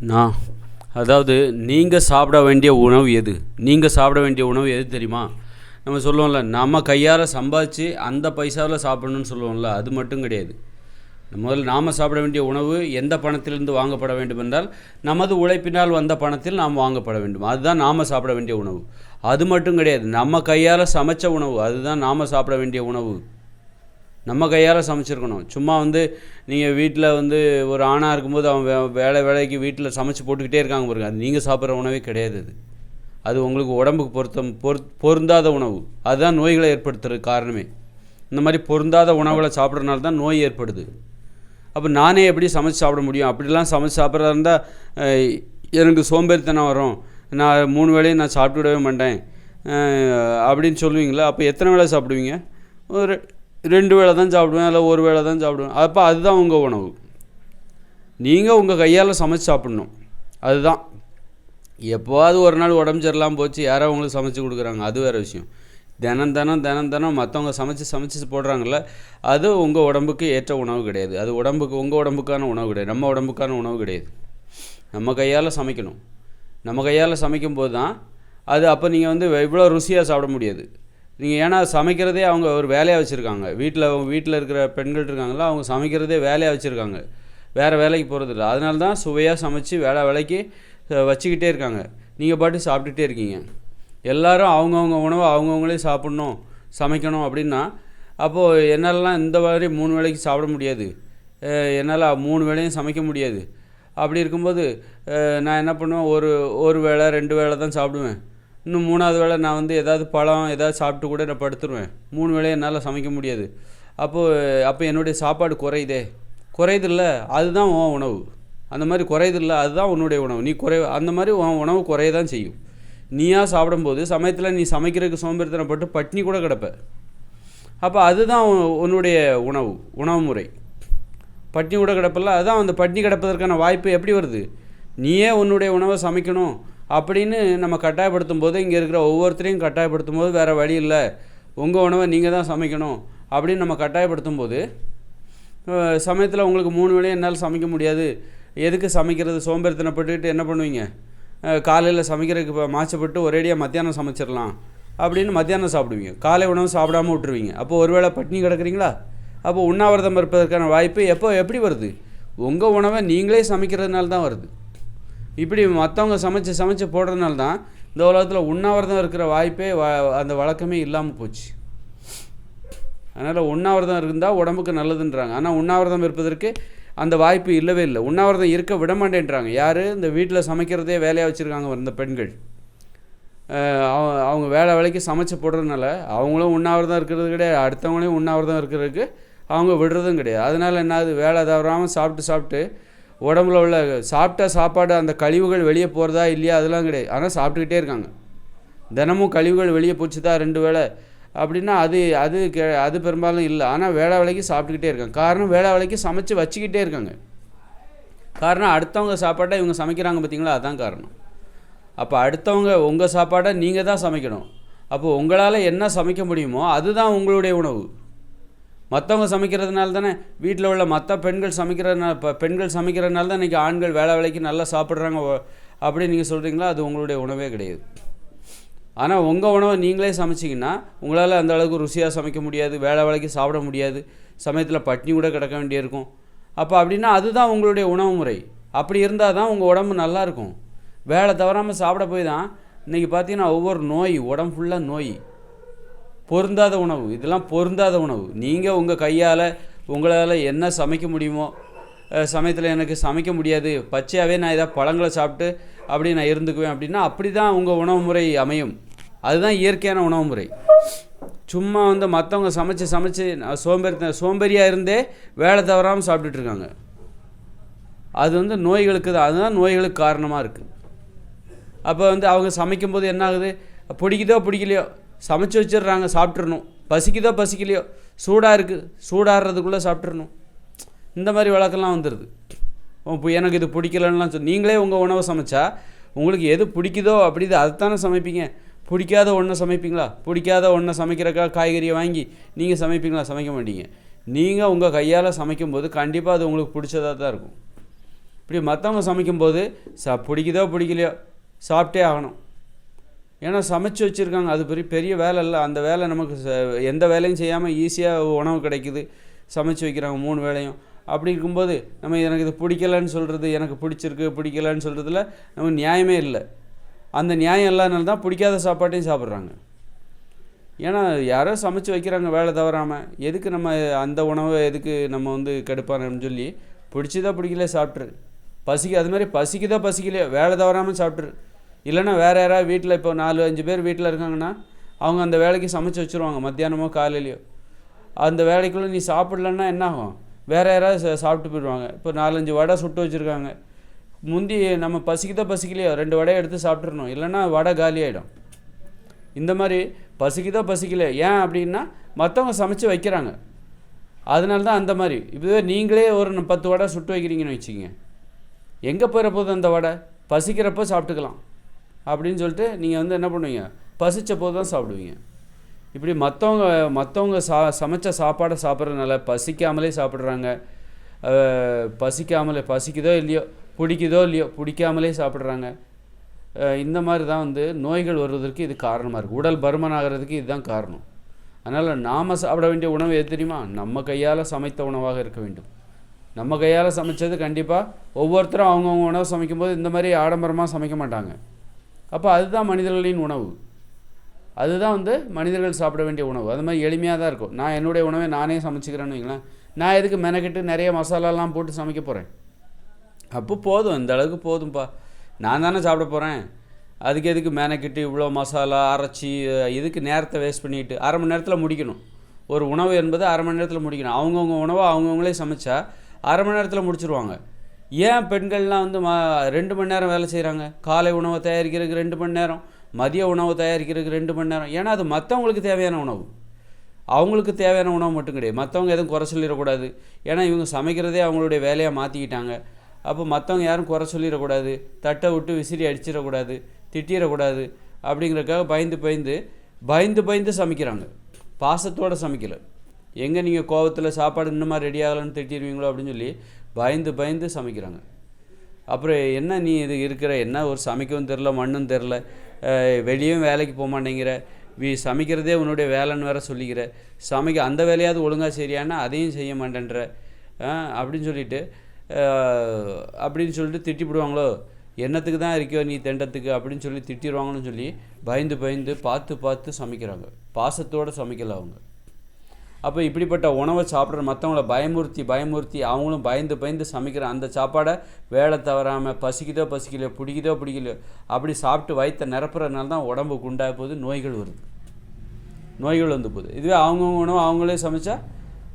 நான் அதாவது நீங்கள் சாப்பிட வேண்டிய உணவு எது? நீங்கள் சாப்பிட வேண்டிய உணவு எது தெரியுமா? நம்ம சொல்லுவோம்ல நம்ம கையால் சம்பாதிச்சு அந்த பைசாவில் சாப்பிடணும்னு சொல்லுவோம்ல அது மட்டும் கிடையாது. முதல்ல நாம் சாப்பிட வேண்டிய உணவு எந்த பணத்திலிருந்து வாங்கப்பட வேண்டும் என்றால் நமது உழைப்பினால் வந்த பணத்தில் நாம் வாங்கப்பட வேண்டும். அதுதான் நாம் சாப்பிட வேண்டிய உணவு. அது மட்டும் கிடையாது நம்ம கையால் சமைச்ச உணவு அதுதான் நாம் சாப்பிட வேண்டிய உணவு. நம்ம கையால் சமைச்சிருக்கணும். சும்மா வந்து நீங்கள் வீட்டில் வந்து ஒரு ஆணாக இருக்கும்போது அவன் வே வேலை வேலைக்கு வீட்டில் சமைச்சு போட்டுக்கிட்டே இருக்காங்க பாருங்க. அது நீங்கள் சாப்பிட்ற உணவே கிடையாது அது. அது உங்களுக்கு உடம்புக்கு பொருத்தம் பொரு பொருந்தாத உணவு. அதுதான் நோய்களை ஏற்படுத்துறது காரணமே. இந்த மாதிரி பொருந்தாத உணவுகளை சாப்பிட்றதுனால தான் நோய் ஏற்படுது. அப்போ நானே எப்படி சமைச்சு சாப்பிட முடியும்? அப்படிலாம் சமைச்சு சாப்பிட்றதா இருந்தால் எனக்கு சோம்பேறித்தனம் வரும். நான் மூணு வேளையும் நான் சாப்பிட்டு விடவே மாட்டேன் அப்படின்னு சொல்லுவீங்களா? அப்போ எத்தனை வேளை சாப்பிடுவீங்க? ஒரு ரெண்டு வேளை தான் சாப்பிடுவேன் இல்லை ஒரு வேளை தான் சாப்பிடுவேன். அப்போ அதுதான் உங்கள் உணவு. நீங்கள் உங்கள் கையால் சமைச்சு சாப்பிட்ணும். அதுதான். எப்போவாது ஒரு நாள் உடம்பு சரியில்லாமல் போச்சு யாரோ உங்களுக்கு சமைச்சு கொடுக்குறாங்க. அது வேறு விஷயம். தினம் தினம் தினம் தினம் மற்றவங்க சமைச்சு சமைச்சு போடுறாங்கல்ல அது உங்கள் உடம்புக்கு ஏற்ற உணவு கிடையாது. அது உடம்புக்கு உங்கள் உடம்புக்கான உணவு கிடையாது. நம்ம உடம்புக்கான உணவு கிடையாது. நம்ம கையால் சமைக்கணும். நம்ம கையால் சமைக்கும்போது தான் அது அப்போ நீங்கள் வந்து இவ்வளோ ருசியாக சாப்பிட முடியாது. நீங்கள் ஏன்னா சமைக்கிறதே அவங்க ஒரு வேலையாக வச்சுருக்காங்க. வீட்டில் அவங்க வீட்டில் இருக்கிற பெண்கள் இருக்காங்களா அவங்க சமைக்கிறதே வேலையாக வச்சுருக்காங்க. வேறு வேலைக்கு போகிறதில்ல அதனால தான் சுவையாக சமைச்சு வேலை வேலைக்கு வச்சுக்கிட்டே இருக்காங்க. நீங்கள் பாட்டு சாப்பிட்டுட்டே இருக்கீங்க. எல்லோரும் அவங்கவுங்க உணவை அவங்கவுங்களே சாப்பிட்ணும் சமைக்கணும் அப்படின்னா அப்போது என்னாலலாம் இந்த மாதிரி மூணு வேலைக்கு சாப்பிட முடியாது. என்னால் மூணு வேலையும் சமைக்க முடியாது. அப்படி இருக்கும்போது நான் என்ன பண்ணுவேன்? ஒரு ஒரு வேளை ரெண்டு வேளை தான் சாப்பிடுவேன். இன்னும் மூணாவது வேளை நான் வந்து ஏதாவது பழம் ஏதாவது சாப்பிட்டு கூட நான் படுத்துருவேன். மூணு வேளையும் என்னால் சமைக்க முடியாது. அப்போது அப்போ என்னுடைய சாப்பாடு குறையுதே. குறையுதில்ல அதுதான் உன் உணவு. அந்த மாதிரி குறையுதில்ல அதுதான் உன்னுடைய உணவு. நீ குறை அந்த மாதிரி உன் உணவு குறைய தான் செய்யும். நீயா சாப்பிடும்போது சமயத்தில் நீ சமைக்கிறதுக்கு சோம்பேறித்தனப்பட்டு பட்னி கூட கிடப்ப. அப்போ அதுதான் உன்னுடைய உணவு உணவு முறை. பட்னி கூட கிடப்பல அதுதான் அந்த பட்னி கிடப்பதற்கான வாய்ப்பு எப்படி வருது? நீயே உன்னுடைய உணவை சமைக்கணும். அப்படின்னு நம்ம கட்டாயப்படுத்தும் போது இங்கே இருக்கிற ஒவ்வொருத்தரையும் கட்டாயப்படுத்தும் போது வேறு வழி இல்லை. உங்கள் உணவை நீங்கள் தான் சமைக்கணும் அப்படின்னு நம்ம கட்டாயப்படுத்தும் போது சமயத்தில் உங்களுக்கு மூணு வேளையும் என்னால் சமைக்க முடியாது. எதுக்கு சமைக்கிறது? சோம்பேறித்தனப்பட்டுக்கிட்டு என்ன பண்ணுவீங்க? காலையில் சமைக்கிறதுக்கு இப்போ மாச்சப்பட்டு ஒரேடியாக மத்தியானம் சமைச்சிடலாம் அப்படின்னு மத்தியானம் சாப்பிடுவீங்க. காலை உணவு சாப்பிடாம விட்டுருவீங்க. அப்போ ஒருவேளை பட்னி கிடக்குறீங்களா? அப்போ உண்ணாவிரதம் இருப்பதற்கான வாய்ப்பு எப்போ எப்படி வருது? உங்கள் உணவை நீங்களே சமைக்கிறதுனால தான் வருது. இப்படி மற்றவங்க சமைச்சு சமைச்சு போடுறதுனால தான் இந்த உலகத்தில் உண்ணாவிரதம் இருக்கிற வாய்ப்பே வ அந்த வழக்கமே இல்லாமல் போச்சு. அதனால் உண்ணாவிரதம் இருந்தால் உடம்புக்கு நல்லதுன்றாங்க. ஆனால் உண்ணாவிரதம் இருப்பதற்கு அந்த வாய்ப்பு இல்லவே இல்லை. உண்ணாவிரதம் இருக்க விட மாட்டேன்றாங்க. யார்? இந்த வீட்டில் சமைக்கிறதே வேலையாக வச்சுருக்காங்க இந்த பெண்கள். அவங்க- அவங்க வேலை வேலைக்கு சமைச்சு போடுறதுனால அவங்களும் உண்ணாவிரதம் இருக்கிறது கிடையாது. அடுத்தவங்களையும் உண்ணாவிரதம் இருக்கிறதுக்கு அவங்க விடுறதும் கிடையாது. அதனால் என்னது வேலை தவறாமல் சாப்பிட்டு சாப்பிட்டு உடம்புல உள்ள சாப்பிட்ட சாப்பாடு அந்த கழிவுகள் வெளியே போகிறதா இல்லையா அதெல்லாம் கிடையாது. ஆனால் சாப்பிட்டுக்கிட்டே இருக்காங்க. தினமும் கழிவுகள் வெளியே போச்சு தான் ரெண்டு வேளை அப்படின்னா அது அது கே அது பெரும்பாலும் இல்லை. ஆனால் வேலை வேலைக்கு சாப்பிட்டுக்கிட்டே இருக்காங்க. காரணம் வேலை வேலைக்கு சமைச்சு வச்சுக்கிட்டே இருக்காங்க. காரணம் அடுத்தவங்க சாப்பாட்டை இவங்க சமைக்கிறாங்க பார்த்தீங்களா? அதான் காரணம். அப்போ அடுத்தவங்க உங்கள் சாப்பாட்டை நீங்கள் தான் சமைக்கணும். அப்போ உங்களால் என்ன சமைக்க முடியுமோ அதுதான் உங்களுடைய உணவு. மற்றவங்க சமைக்கிறதுனால தானே வீட்டில் உள்ள மற்ற பெண்கள் சமைக்கிறதுனால இப்போ பெண்கள் சமைக்கிறதுனால தான் இன்றைக்கி ஆண்கள் வேலை வேலைக்கு நல்லா சாப்பிட்றாங்க. அப்படின்னு நீங்கள் சொல்கிறீங்களா அது உங்களுடைய உணவே கிடையாது. ஆனால் உங்கள் உணவை நீங்களே சமைச்சிங்கன்னா உங்களால் அந்த அளவுக்கு ருசியாக சமைக்க முடியாது வேலை வேலைக்கு சாப்பிட முடியாது சமயத்தில் பட்னி கூட கிடக்க வேண்டியிருக்கும். அப்போ அப்படின்னா அதுதான் உங்களுடைய உணவு முறை. அப்படி இருந்தால் தான் உங்கள் உடம்பு நல்லாயிருக்கும் வேலை தவறாமல் சாப்பிட போய் தான் இன்றைக்கி பார்த்தீங்கன்னா ஒவ்வொரு நோய் உடம்பு ஃபுல்லாக நோய். பொருந்தாத உணவு. இதெல்லாம் பொருந்தாத உணவு. நீங்கள் உங்கள் கையால் உங்களால் என்ன சமைக்க முடியுமோ சமயத்தில் எனக்கு சமைக்க முடியாது. பச்சையாகவே நான் ஏதாவது பழங்களை சாப்பிட்டு அப்படி நான் இருந்துக்குவேன் அப்படின்னா அப்படி தான் உங்கள் உணவு முறை அமையும். அதுதான் இயற்கையான உணவு முறை. சும்மா வந்து மற்றவங்க சமைச்சு சமைச்சு நான் சோம்பேறி சோம்பேறியாக இருந்தே வேலை தவறாமல் சாப்பிட்டுட்ருக்காங்க அது வந்து நோய்களுக்கு தான். அதுதான் நோய்களுக்கு காரணமாக இருக்குது அப்போ வந்து அவங்க சமைக்கும்போது என்ன ஆகுது? பிடிக்குதோ பிடிக்கலையோ சமைச்சு வச்சிடுறாங்க சாப்பிட்றணும் பசிக்குதோ பசிக்கலையோ சூடாக இருக்குது சூடாடுறதுக்குள்ளே சாப்பிட்றணும் இந்த மாதிரி வழக்கெல்லாம் வந்துடுது இப்போ எனக்கு இது பிடிக்கலன்னுலாம் சொல் நீங்களே உங்கள் உணவை சமைச்சா உங்களுக்கு எது பிடிக்குதோ அப்படி அதைத்தானே சமைப்பீங்க. பிடிக்காத ஒன்றை சமைப்பீங்களா? பிடிக்காத ஒன்றை சமைக்கிறக்கா காய்கறியை வாங்கி நீங்கள் சமைப்பீங்களா? சமைக்க மாட்டீங்க. நீங்கள் உங்கள் கையால் சமைக்கும்போது கண்டிப்பாக அது உங்களுக்கு பிடிச்சதாக தான் இருக்கும். இப்படி மற்றவங்க சமைக்கும்போது ச பிடிக்குதோ பிடிக்கலையோ சாப்பிட்டே ஆகணும். ஏன்னா சமைச்சு வச்சுருக்காங்க. அது பெரிய பெரிய வேலை இல்லை. அந்த வேலை நமக்கு எந்த வேலையும் செய்யாமல் ஈஸியாக உணவு கிடைக்குது. சமைச்சு வைக்கிறாங்க மூணு வேலையும் அப்படி இருக்கும்போது நம்ம எனக்கு இது பிடிக்கலன்னு சொல்கிறது எனக்கு பிடிச்சிருக்கு பிடிக்கலன்னு சொல்கிறதுல நமக்கு நியாயமே இல்லை. அந்த நியாயம் இல்லாதனால தான் பிடிக்காத சாப்பாட்டையும் சாப்பிட்றாங்க. ஏன்னா யாரோ சமைச்சு வைக்கிறாங்க வேலை தவறாமல் எதுக்கு நம்ம அந்த உணவை எதுக்கு நம்ம வந்து கெடுப்பானு சொல்லி பிடிச்சதா பிடிக்கல சாப்பிட்ரு பசிக்கு அது மாதிரி பசிக்குதா பசிக்கலையோ வேலை தவறாமல் சாப்பிட்ரு இல்லைன்னா வேறு யாராவது வீட்டில் இப்போ நாலு அஞ்சு பேர் வீட்டில் இருக்காங்கன்னா அவங்க அந்த வேலைக்கு சமைச்சு வச்சுருவாங்க மத்தியானமோ காலையிலையோ. அந்த வேலைக்குள்ளே நீ சாப்பிட்லன்னா என்ன ஆகும்? வேறு யாராவது சாப்பிட்டு போயிடுவாங்க. இப்போ நாலஞ்சு வடை சுட்டு வச்சுருக்காங்க. முந்தி நம்ம பசிக்குதோ பசிக்கலையோ ரெண்டு வடையை எடுத்து சாப்பிட்றணும் இல்லைன்னா வடை காலி ஆகிடும் இந்த மாதிரி பசிக்குதோ பசிக்கல ஏன் அப்படின்னா மற்றவங்க சமைச்சு வைக்கிறாங்க. அதனால தான் அந்த மாதிரி. இதுவே நீங்களே ஒரு பத்து வடை சுட்டு வைக்கிறீங்கன்னு வச்சுக்கோங்க. எங்கே போகிற போது அந்த வடை? பசிக்கிறப்போ சாப்பிட்டுக்கலாம். அப்படின்னு சொல்லிட்டு நீங்கள் வந்து என்ன பண்ணுவீங்க? பசிச்ச போது தான் சாப்பிடுவீங்க. இப்படி மற்றவங்க மற்றவங்க சா சமைச்ச சாப்பாடை சாப்பிட்றதுனால பசிக்காமலே சாப்பிட்றாங்க. பசிக்காமலே பசிக்குதோ இல்லையோ பிடிக்குதோ இல்லையோ பிடிக்காமலே சாப்பிட்றாங்க. இந்த மாதிரி தான் வந்து நோய்கள் வருவதற்கு இது காரணமாக இருக்குது உடல் பருமன் ஆகிறதுக்கு இதுதான் காரணம். அதனால் நாம் சாப்பிட வேண்டிய உணவு எது தெரியுமா? நம்ம கையால் சமைத்த உணவாக இருக்க வேண்டும். நம்ம கையால் சமைச்சது கண்டிப்பாக ஒவ்வொருத்தரும் அவங்கவுங்க உணவு சமைக்கும்போது இந்த மாதிரி ஆடம்பரமாக சமைக்க மாட்டாங்க. அப்போ அதுதான் மனிதர்களின் உணவு. அதுதான் வந்து மனிதர்கள் சாப்பிட வேண்டிய உணவு. அது மாதிரி எளிமையாக தான் இருக்கும். நான் என்னுடைய உணவை நானே சமைச்சிக்கிறேன்னு வைங்களேன். நான் எதுக்கு மெனக்கெட்டு நிறைய மசாலாலாம் போட்டு சமைக்க போகிறேன் அப்போ போதும். இந்த அளவுக்கு போதும்ப்பா நான் தானே சாப்பிட போகிறேன் அதுக்கு எதுக்கு மெனக்கிட்டு இவ்வளோ மசாலா அரைச்சி எதுக்கு இதுக்கு நேரத்தை வேஸ்ட் பண்ணிட்டு அரை மணி நேரத்தில் முடிக்கணும். ஒரு உணவு என்பது அரை மணி நேரத்தில் முடிக்கணும். அவங்கவுங்க உணவை அவங்கவுங்களே சமைச்சா அரை மணி நேரத்தில் முடிச்சிருவாங்க. ஏன் பெண்கள்லாம் வந்து ம ரெண்டு மணி நேரம் வேலை செய்கிறாங்க காலை உணவை தயாரிக்கிறதுக்கு ரெண்டு மணி நேரம் மதிய உணவை தயாரிக்கிறதுக்கு ரெண்டு மணி நேரம். ஏன்னா அது மற்றவங்களுக்கு தேவையான உணவு. அவங்களுக்கு தேவையான உணவு மட்டும் கிடையாது. மற்றவங்க எதுவும் குறை சொல்லிடக்கூடாது. ஏன்னா இவங்க சமைக்கிறதே அவங்களுடைய வேலையாக மாற்றிக்கிட்டாங்க அப்போ மற்றவங்க யாரும் குறை சொல்லிடக்கூடாது. தட்டை விட்டு விசிறி அடிச்சிடக்கூடாது. திட்டிடக்கூடாது. அப்படிங்கிறதுக்காக பயந்து பயந்து பயந்து பயந்து சமைக்கிறாங்க. பாசத்தோடு சமைக்கலை. எங்கே நீங்கள் கோவத்தில் சாப்பாடு இன்னுமா ரெடி ஆகலைன்னு திட்டிடுவீங்களோ அப்படின்னு சொல்லி பயந்து பயந்து சமைக்கிறாங்க. அப்புறம் என்ன நீ இது இருக்கிற? என்ன ஒரு சமைக்கவும் தெரில மண்ணும் தெரில. வெளியும் வேலைக்கு போக மாட்டேங்கிற. வீ சமைக்கிறதே உன்னுடைய வேலைன்னு வேற சொல்லிக்கிற. சமைக்க அந்த வேலையாவது ஒழுங்காக சரியானா அதையும் செய்ய மாட்டேன்ற. அப்படின்னு சொல்லிட்டு அப்படின்னு சொல்லிட்டு திட்டிவிடுவாங்களோ என்னத்துக்கு தான் இருக்கியோ நீ தெண்டத்துக்கு? அப்படின்னு சொல்லி திட்டிடுவாங்கன்னு சொல்லி பயந்து பயந்து பார்த்து பார்த்து சமைக்கிறாங்க. பாசத்தோடு சமைக்கல அவங்க. அப்போ இப்படிப்பட்ட உணவை சாப்பிட்ற மற்றவங்கள பயமுறுத்தி பயமுறுத்தி அவங்களும் பயந்து பயந்து சமைக்கிற அந்த சாப்பாடை வேலை தவறாமல் பசிக்குதோ பசிக்கலையோ பிடிக்குதோ பிடிக்கலையோ அப்படி சாப்பிட்டு வயிற்ற நிரப்புறதுனால தான் உடம்பு குண்டாக போகுது நோய்கள் வருது. நோய்கள் வந்து போகுது. இதுவே அவங்கவுங்க உணவு அவங்களே சமைச்சா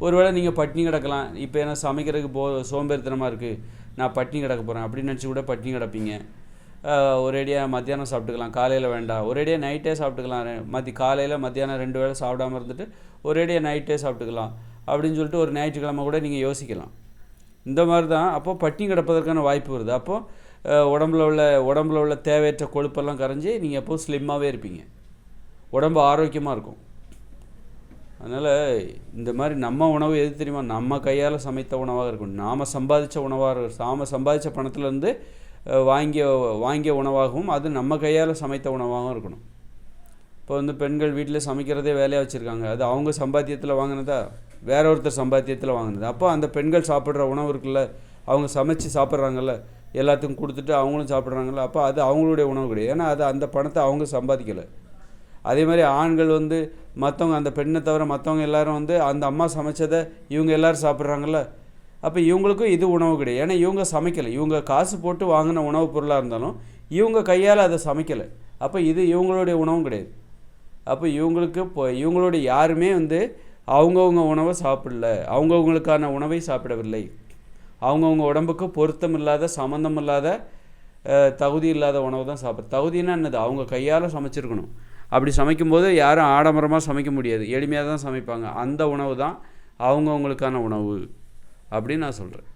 ஒருவேளை நீங்கள் பட்டினி கிடக்கலாம். இப்போ ஏன்னா சமைக்கிறதுக்கு போ சோம்பேறித்தனமாக இருக்குது நான் பட்டினி கிடக்க போகிறேன் அப்படின்னு நினச்சி கூட பட்டினி கிடப்பீங்க. ஒரேடியாக மத்தியானம் சாப்பிட்டுக்கலாம். காலையில் வேண்டாம். ஒரேடியாக நைட்டே சாப்பிட்டுக்கலாம். மதி காலையில் மத்தியானம் ரெண்டு வேளை சாப்பிடாம இருந்துட்டு ஒரேடியாக நைட்டே சாப்பிட்டுக்கலாம் அப்படின்னு சொல்லிட்டு ஒரு ஞாயிற்றுக்கிழமை கூட நீங்கள் யோசிக்கலாம். இந்த மாதிரி தான் அப்போது பட்டினி கிடப்பதற்கான வாய்ப்பு வருது. அப்போது உடம்புல உள்ள உடம்புல உள்ள தேவையற்ற கொழுப்பெல்லாம் கரைஞ்சி நீங்கள் எப்போ ஸ்லிம்மாகவே இருப்பீங்க. உடம்பு ஆரோக்கியமாக இருக்கும். அதனால் இந்த மாதிரி நம்ம உணவு எது தெரியுமா? நம்ம கையால் சமைத்த உணவாக இருக்கணும் நாம் சம்பாதிச்ச உணவாக இருக்கும். நாம் சம்பாதிச்ச பணத்துலேருந்து வாங்கிய வாங்கிய உணவாகவும் அது நம்ம கையால் சமைத்த உணவாகவும் இருக்கணும். இப்போ வந்து பெண்கள் வீட்டில் சமைக்கிறதே வேலையாக வச்சுருக்காங்க. அது அவங்க சம்பாத்தியத்தில் வாங்கினதா? வேற ஒருத்தர் சம்பாத்தியத்தில் வாங்கினது. அப்போ அந்த பெண்கள் சாப்பிட்ற உணவு இருக்குல்ல அவங்க சமைச்சு சாப்பிட்றாங்கல்ல எல்லாத்துக்கும் கொடுத்துட்டு அவங்களும் சாப்பிட்றாங்கல்ல அப்போ அது அவங்களுடைய உணவு கிடையாது. ஏன்னா அது அந்த பணத்தை அவங்க சம்பாதிக்கலை. அதே மாதிரி ஆண்கள் வந்து மற்றவங்க அந்த பெண்ணை தவிர மற்றவங்க எல்லாரும் வந்து அந்த அம்மா சமைச்சதை இவங்க எல்லாரும் சாப்பிட்றாங்கல்ல அப்போ இவங்களுக்கும் இது உணவு கிடையாது. ஏன்னா இவங்க சமைக்கலை. இவங்க காசு போட்டு வாங்கின உணவுப் பொருளாக இருந்தாலும் இவங்க கையால் அதை சமைக்கலை. அப்போ இது இவங்களுடைய உணவும் கிடையாது. அப்போ இவங்களுக்கு இப்போ இவங்களோட யாருமே வந்து அவங்கவுங்க உணவை சாப்பிடல. அவங்கவுங்களுக்கான உணவை சாப்பிடவில்லை. அவங்கவுங்க உடம்புக்கு பொருத்தம் இல்லாத சம்மந்தம் இல்லாத தகுதி இல்லாத உணவு தான் சாப்பிட தகுதினா என்னது? அவங்க கையால் சமைச்சிருக்கணும். அப்படி சமைக்கும்போது யாரும் ஆடம்பரமாக சமைக்க முடியாது. எளிமையாக தான் சமைப்பாங்க. அந்த உணவு தான் அவங்கவுங்களுக்கான உணவு அப்படின்னு நான் சொல்கிறேன்